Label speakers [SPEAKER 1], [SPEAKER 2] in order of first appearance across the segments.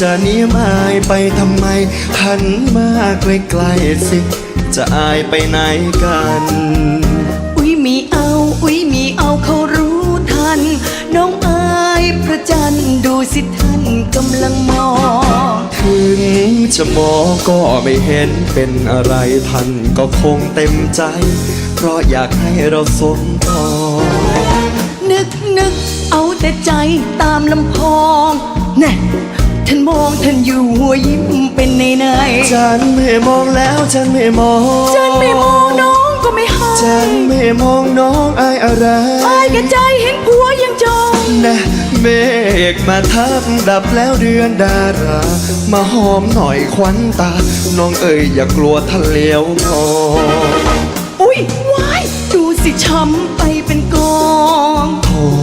[SPEAKER 1] จะหนีมายไปทำไม หันมาใกล้ๆสิ จะอายไปไหนกัน
[SPEAKER 2] อุ้ยมีเอา อุ้ยมีเอาเขารู้ทัน น้องอายพระจันทร์ดูสิท่านกำลังมอง
[SPEAKER 1] ถึงจะมองก็ไม่เห็นเป็นอะไรท่านก็คงเต็มใจ เพราะอยากให้เราสมปอง
[SPEAKER 2] นึกนึกเอาแต่ใจตามลำพอง แน่ท่านมองท่านอยู่หัวยิ้มเป็นในใน
[SPEAKER 1] ฉันไม่มองแล้วฉันไม่มอง
[SPEAKER 2] จันไม่มองน้องก็ไม่ให้
[SPEAKER 1] ฉันไม่มองน้องอายอะไร
[SPEAKER 2] อายกับใจเห็นผัวยังจอง
[SPEAKER 1] นะเมฆมาทับดับแล้วเดือนดารา มาหอมหน่อยควันตา น้องเอ๋ยอย่ากลัวทะเลวมอง
[SPEAKER 2] อุ้ยว้ายดูสิช้ำไปเป็นกอง
[SPEAKER 1] โ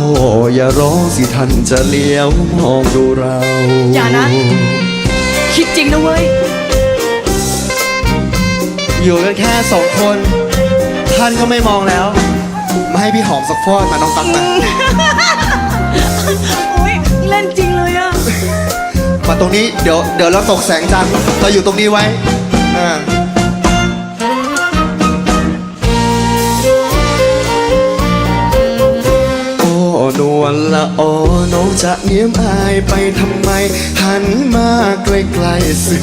[SPEAKER 1] อ้อย่าร้องสิท่านจะเลี้ยวมองดูเรา
[SPEAKER 2] อย่านะ คิดจริงนะเว้ย
[SPEAKER 1] อยู่กันแค่สองคน ท่านก็ไม่มองแล้ว มาให้พี่หอมสักฟอดมาน้องตั๊กมา
[SPEAKER 2] อุ้ยเล่นจริงเลยอะ
[SPEAKER 1] มาตรงนี้เดี๋ยวเดี๋ยวเราตกแสงจันทร์เราอยู่ตรงนี้ไว้อ่า นวลละออน้องจะเนียมอายไปทำไม หันมาใกล้ๆสิ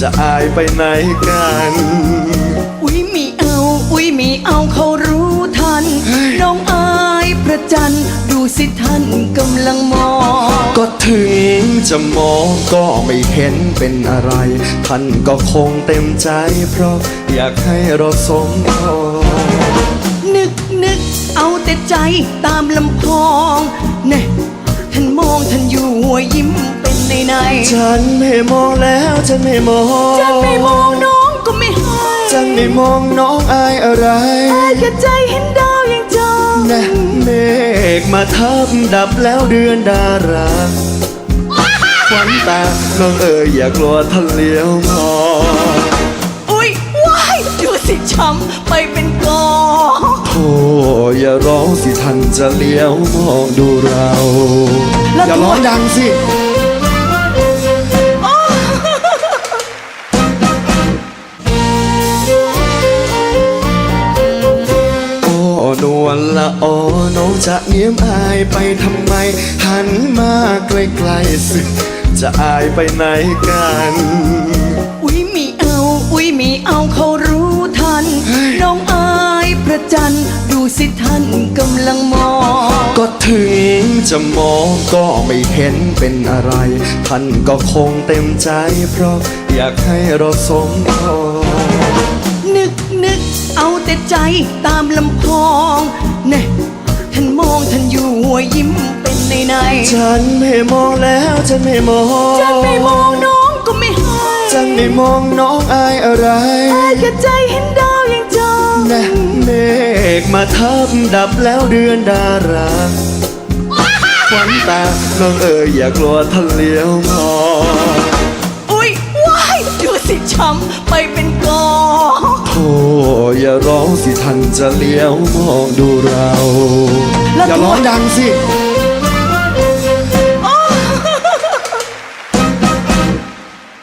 [SPEAKER 1] จะอายไปไหนกัน
[SPEAKER 2] อุ้ยมีเอา อุ้ยมีเอาเขารู้ทัน น้องอายพระจันทร์ดูสิท่านกำลังมอง
[SPEAKER 1] ก็ถึงจะมองก็ไม่เห็นเป็นอะไร ท่านก็คงเต็มใจ เพราะอยากให้เราสมพร
[SPEAKER 2] นึกนึกเอาแต่ใจตามลำพอ
[SPEAKER 1] ฉันไม่มองแล้วฉันไม่มอง
[SPEAKER 2] จันไม่มองน้องก็ไม่ให้
[SPEAKER 1] ฉันไม่มองน้องอายอะไร
[SPEAKER 2] อายกับใจเห็นดาวยังจอง
[SPEAKER 1] นะเมฆมาทับดับแล้วเดือนดาราควันตาน้องเอ๋ยอย่ากลัวท่านเลี้ยวมอง
[SPEAKER 2] อุ้ยว้ายดูสิช้ำไปเป็นกอง
[SPEAKER 1] โธ่อย่าร้องสิท่านจะเลี้ยวมองดูเรา อย่าร้องดังสิ นวลละออน้องจะเนียมอายไปทำไม หันมาใกล้ๆสิจะอายไปไหนกัน จะมองก็ไม่เห็นเป็นอะไร ท่านก็คงเต็มใจ เพราะอยากให้เราสมพร
[SPEAKER 2] นึกนึกเอาแต่ใจตามลำพองแน่ท่านมองท่านอยู่หัวยิ้มเป็นในใน
[SPEAKER 1] ฉันไม่มองแล้วฉันไม่มอง
[SPEAKER 2] จันไม่มองน้องก็ไม่ให้
[SPEAKER 1] ฉันไม่มองน้องอายอะไร
[SPEAKER 2] อายกับใจเห็นดาวยังจอง
[SPEAKER 1] นะเมฆมาทับดับแล้วเดือนดารา ควันตาน้องเอ๋ยอย่ากลัวท่านเลี้ยวมอง
[SPEAKER 2] อุ้ยว้ายดูสิช้ำไปเป็นกอง
[SPEAKER 1] โธ่อย่าร้องสิท่านจะเลี้ยวมองดูเรา
[SPEAKER 2] แล้ว
[SPEAKER 1] อย่าร้องดังสิ
[SPEAKER 2] อ